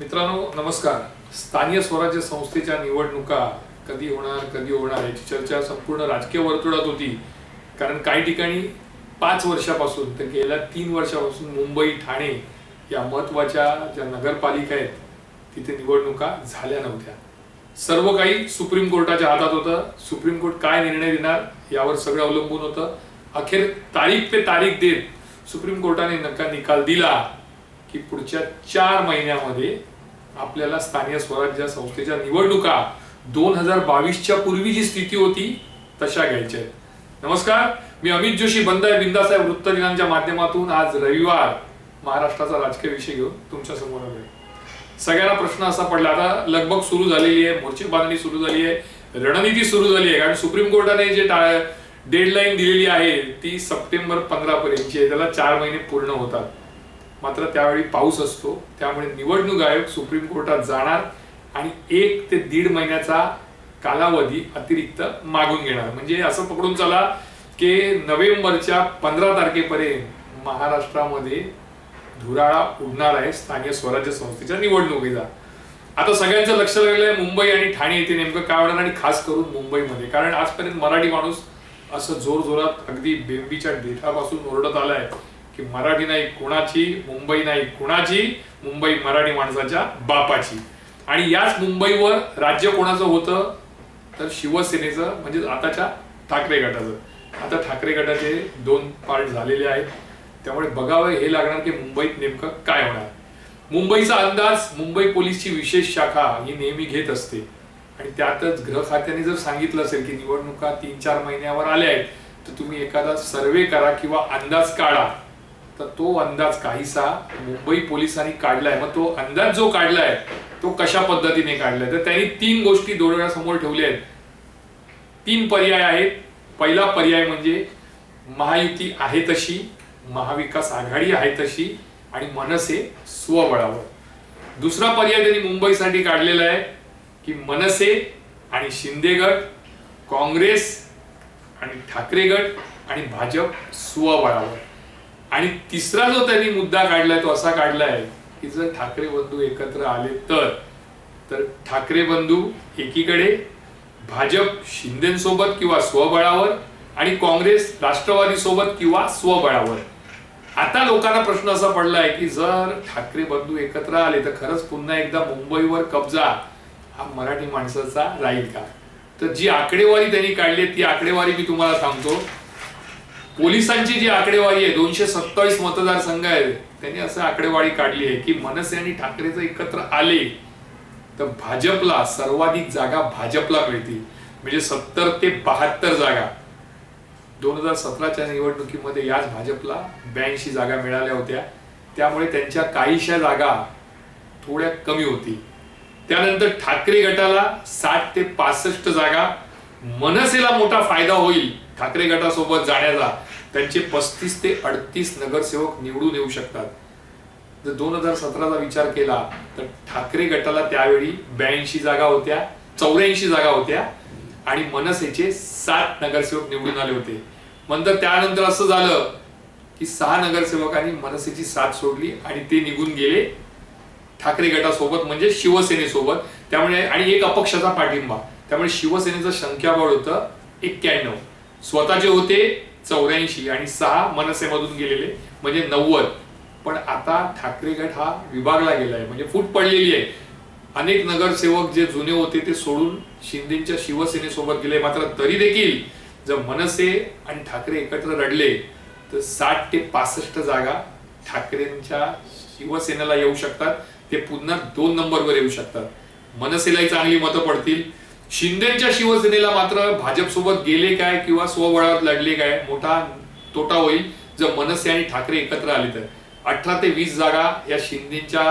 मित्रांनो नमस्कार. स्थानीय स्वराज्य संस्थेच्या निवडणुका कधी होणार कधी होणार याची चर्चा संपूर्ण राजकीय वर्तुळात होती. कारण काही ठिकाणी पाच वर्षापासून तर गेल्या तीन वर्षापासून मुंबई ठाणे या महत्त्वाच्या ज्या नगरपालिका आहेत तिथे निवडणुका झाल्या नव्हत्या. सर्व काही सुप्रीम कोर्टाच्या हातात होतं. सुप्रीम कोर्ट काय निर्णय देणार यावर सगळं अवलंबून होतं. अखेर तारीख ते तारीख देत सुप्रीम कोर्टाने नका निकाल दिला. की पुढच्या चार महिन्यामध्ये आपल्याला स्थानीय स्वराज्य संस्थेच्या निवडणुका दोन हजार बावीसच्या पूर्वी जी स्थिती होती तशा घ्यायच्या आहेत. नमस्कार मी अमित जोशी बंद आहे बिंदासाहेब वृत्तदिनांच्या माध्यमातून आज रविवार महाराष्ट्राचा राजकीय विषय घेऊन तुमच्यासमोर आलोय. सगळ्यांना प्रश्न असा पडला आता लगबग सुरू झालेली आहे मोर्चे बांधणी सुरू झाली आहे रणनीती सुरू झाली आहे कारण सुप्रीम कोर्टाने जे डेडलाईन दिलेली आहे ती सप्टेंबर पंधरा पर्यंतची आहे त्याला चार महिने पूर्ण होतात. मात्र त्यावेळी पाऊस असतो. त्यामुळे निवडणूक आयोग सुप्रीम कोर्टात जाणार आणि एक ते दीड महिन्याचा कालावधी अतिरिक्त मागून घेणार. म्हणजे असं पकडून चला की नोव्हेंबरच्या पंधरा तारखेपर्यंत महाराष्ट्रामध्ये धुराळा उडणार आहे स्थानिक स्वराज्य संस्थेच्या निवडणुकीचा. आता सगळ्यांचं लक्ष लागलंय मुंबई आणि ठाणे येथे नेमकं काय होणार आणि खास करून मुंबईमध्ये. कारण आजपर्यंत मराठी माणूस असं जोर जोरात अगदी बेंबीच्या देठापासून ओरडत आलाय. की मराठी नाही कुणाची मुंबई नाही कुणाची मुंबई मराठी माणसाच्या बापाची. आणि याच मुंबईवर राज्य कोणाचं होतं? तर शिवसेनेचं म्हणजे आताच्या ठाकरे गटाचं. आता ठाकरे गटाचे दोन पार्ट झालेले आहेत. त्यामुळे बघावं हे लागणार की मुंबईत नेमकं काय होणार. मुंबईचा अंदाज मुंबई पोलीसची विशेष शाखा ही नेहमी घेत असते. आणि त्यातच गृह खात्याने जर सांगितलं असेल की निवडणुका तीन चार महिन्यावर आल्या आहेत तर तुम्ही एखादा सर्वे करा किंवा अंदाज काढा. तर तो अंदाज काहीसा मुंबई पोलिसांनी काढलाय. मग तो अंदाज जो काढलाय तो कशा पद्धतीने काढलाय? तर त्यांनी तीन गोष्टी डोळ्यासमोर ठेवल्या आहेत. तीन पर्याय आहेत. पहिला पर्याय म्हणजे महायुती आहे तशी महाविकास आघाडी आहे तशी आणि मनसे स्वबळावर दुसरा पर्याय त्यांनी मुंबईसाठी काढलेला आहे की मनसे आणि शिंदे गट काँग्रेस आणि ठाकरे गट आणि भाजप स्वबळावर आणि तिसरा जो त्यांनी मुद्दा काढलाय तो असा काढलाय की जर ठाकरे बंधू एकत्र आले तर तर ठाकरे बंधू एकीकडे भाजप शिंदेसोबत किंवा स्वबळावर आणि काँग्रेस राष्ट्रवादी सोबत किंवा स्वबळावर. आता लोकांना प्रश्न असा पडलाय की जर ठाकरे बंधू एकत्र आले तर खरंच पुन्हा एकदा मुंबईवर कब्जा हा मराठी माणसाचा राहील का? तर जी आकडेवारी त्यांनी काढली ती आकडेवारी मी तुम्हाला सांगतो. पोलिसांची जी आकडेवारी आहे दोनशे सत्तावीस मतदारसंघ आहे त्यांनी असं आकडेवारी काढली आहे की मनसे आणि ठाकरे जर एकत्र आले तर भाजपला सर्वाधिक जागा भाजपला मिळतील. म्हणजे सत्तर ते बहात्तर जागा. दोन हजार सतराच्या निवडणुकीमध्ये याच भाजपला ब्याऐंशी जागा मिळाल्या होत्या. त्यामुळे त्यांच्या काहीशा जागा थोड्या कमी होती त्यानंतर ठाकरे गटाला साठ ते पासष्ट जागा. मनसेला मोठा फायदा होईल. ठाकरे गटासोबत जाण्याचा त्यांचे पस्तीस ते अडतीस नगरसेवक निवडून येऊ शकतात. जर दोन हजार सतराचा विचार केला तर ठाकरे गटाला त्यावेळी ब्याऐंशी जागा होत्या चौऱ्याऐंशी जागा होत्या आणि मनसेचे सात नगरसेवक निवडून आले होते. नंतर त्यानंतर असं झालं की सहा नगरसेवकांनी मनसेची साथ सोडली आणि ते निघून गेले ठाकरे गटासोबत म्हणजे शिवसेनेसोबत. त्यामुळे आणि एक अपक्षाचा पाठिंबा. त्यामुळे शिवसेनेचं संख्याबळ होतं एक्क्याण्णव. स्वतःचे होते चौऱ्याऐंशी आणि सहा मनसेमधून गेलेले म्हणजे नव्वद. पण आता ठाकरे गट हा विभागला गेलाय म्हणजे फूट पडलेली आहे. अनेक नगरसेवक जे जुने होते ते सोडून शिंदेच्या शिवसेनेसोबत गेले. मात्र तरी देखील जर मनसे आणि ठाकरे एकत्र रडले तर साठ ते पासष्ट जागा ठाकरेंच्या शिवसेनेला येऊ शकतात. ते पुन्हा दोन नंबरवर येऊ शकतात. मनसेलाही चांगली मतं पडतील. शिंदेच्या शिवसेनेला मात्र भाजपसोबत गेले काय किंवा स्वबळावर लढले काय मोठा तोटा होईल जर मनसे आणि ठाकरे एकत्र आले तर. अठरा ते वीस जागा या शिंदेच्या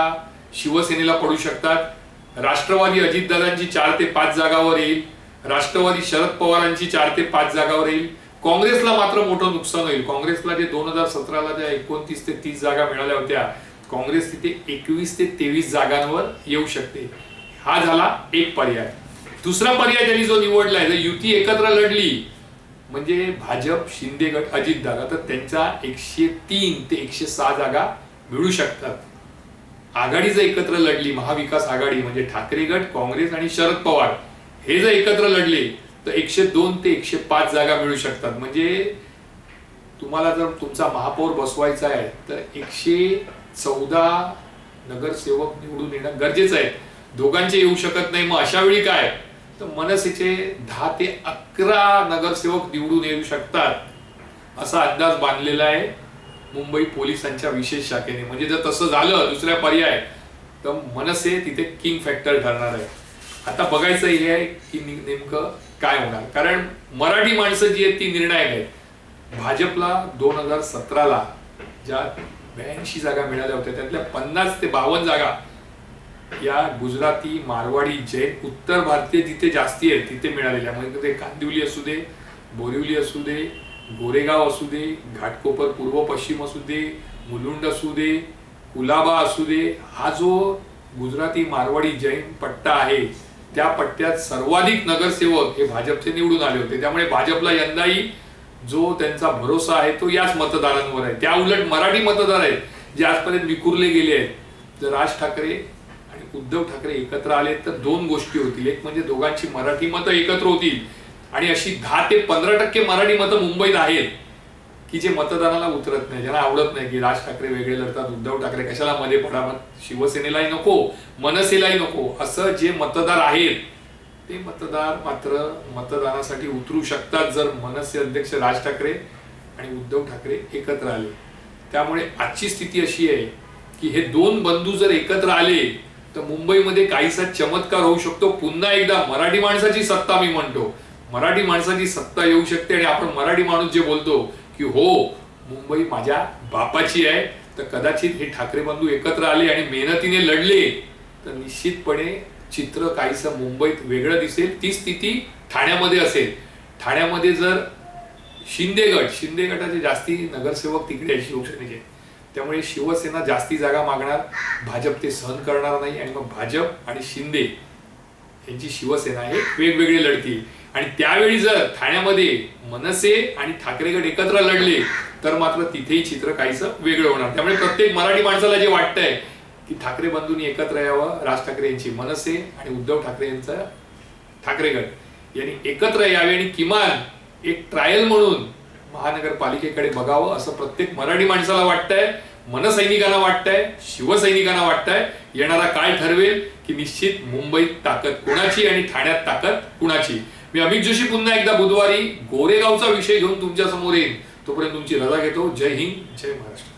शिवसेनेला पडू शकतात. राष्ट्रवादी अजितदादांची चार ते पाच जागावर येईल. राष्ट्रवादी शरद पवारांची चार ते पाच जागावर येईल. काँग्रेसला मात्र मोठं नुकसान होईल. काँग्रेसला जे दोन हजार सतराला ज्या एकोणतीस ते तीस जागा मिळाल्या होत्या काँग्रेस तिथे एकवीस ते तेवीस जागांवर येऊ शकते. हा झाला एक पर्याय. दुसरा पर्याय त्यांनी जो निवडलाय जर युती एकत्र लढली म्हणजे भाजप शिंदे गट अजित अजितदादा तर त्यांचा एकशे तीन ते एकशे सहा जागा मिळू शकतात. आघाडी जर एकत्र लढली महाविकास आघाडी म्हणजे ठाकरे गट काँग्रेस आणि शरद पवार हे जर एकत्र लढले तर एकशे दोन ते एकशे पाच जागा मिळू शकतात. म्हणजे तुम्हाला जर तुमचा महापौर बसवायचा आहे तर एकशे चौदा नगरसेवक निवडून येणं गरजेचं आहे. दोघांचे येऊ शकत नाही. मग अशा वेळी काय? तर मनसेचे दहा ते अकरा नगरसेवक निवडून येऊ शकतात असा अंदाज बांधलेला आहे मुंबई पोलिसांच्या विशेष शाखेने. म्हणजे जर तसं झालं दुसऱ्या पर्याय तर मनसे तिथे किंग फॅक्टर ठरणार आहे. आता बघायचं हे आहे की नेमकं काय होणार. कारण मराठी माणसं जी आहेत ती निर्णायक आहेत. भाजपला दोन हजार सतराला ज्या ब्याऐंशी जागा मिळाल्या होत्या त्यातल्या पन्नास ते बावन्न जागा या गुजराती मारवाडी जैन उत्तर भारतीय जिथे जास्ती आहेत तिथे मिळालेल्या म्हणजे ते कांदिवली असू दे बोरिवली असू दे गोरेगाव असू दे घाटकोपर पूर्व पश्चिम असू दे मुलुंड असू दे कुलाबा असू दे हा जो गुजराती मारवाडी जैन पट्टा आहे त्या पट्ट्यात सर्वाधिक नगरसेवक हे भाजपचे निवडून आले होते. त्यामुळे भाजपला यंदाही जो त्यांचा भरोसा आहे तो याच मतदारांवर आहे. त्या उलट मराठी मतदार आहेत जे आजपर्यंत विखुरले गेले आहेत. तर राज ठाकरे आणि उद्धव ठाकरे एकत्र आले तर दोन गोष्टी होतील. एक म्हणजे दोघांची मराठी मतं एकत्र होतील. आणि अशी दहा ते पंधरा टक्के मराठी मतं मुंबईत आहेत की जे मतदानाला उतरत नाही ज्यांना आवडत नाही की राज ठाकरे वेगळे लढतात उद्धव ठाकरे कशाला मध्ये पडा शिवसेनेलाही नको मनसेलाही नको. असं जे मतदार आहेत ते मतदार मात्र मतदानासाठी उतरू शकतात जर मनसे अध्यक्ष राज ठाकरे आणि उद्धव ठाकरे एकत्र आले. त्यामुळे आजची स्थिती अशी आहे की हे दोन बंधू जर एकत्र आले तर मुंबईमध्ये काहीसा चमत्कार होऊ शकतो. पुन्हा एकदा मराठी माणसाची सत्ता मी म्हणतो. मराठी माणसाची सत्ता येऊ शकते आणि आपण मराठी माणूस जे बोलतो की हो मुंबई माझ्या बापाची आहे तर कदाचित हे ठाकरे बंधू एकत्र आले आणि मेहनतीने लढले तर निश्चितपणे चित्र काहीसं मुंबईत वेगळं दिसेल. ती स्थिती ठाण्यामध्ये असेल. ठाण्यामध्ये जर शिंदे गट शिंदे गटाचे जास्ती नगरसेवक तिकडे शिवसेनेचे. त्यामुळे शिवसेना जास्ती जागा मागणार. भाजप ते सहन करणार नाही आणि मग भाजप आणि शिंदे यांची शिवसेना हे वेगवेगळी लढतील आणि त्यावेळी जर ठाण्यामध्ये मनसे आणि ठाकरे गट एकत्र लढले तर मात्र तिथेही चित्र काहीसं वेगळं होणार. त्यामुळे प्रत्येक मराठी माणसाला जे वाटतंय की ठाकरे बंधूंनी एकत्र यावं राज ठाकरे यांची मनसे आणि उद्धव ठाकरे यांचा ठाकरे गट यांनी एकत्र यावे आणि किमान एक ट्रायल म्हणून महानगरपालिकेकडे बघावं असं प्रत्येक मराठी माणसाला वाटतंय. मनसैनिकांना वाटतंय शिवसैनिकांना वाटतंय येणारा काळ ठरवेल की निश्चित मुंबईत ताकद कुणाची आणि ठाण्यात ताकद कुणाची. मी अमित जोशी पुन्हा एकदा बुधवारी गोरेगावचा विषय घेऊन तुमच्यासमोर येईन. तोपर्यंत तुमची रजा घेतो. जय हिंद जय महाराष्ट्र.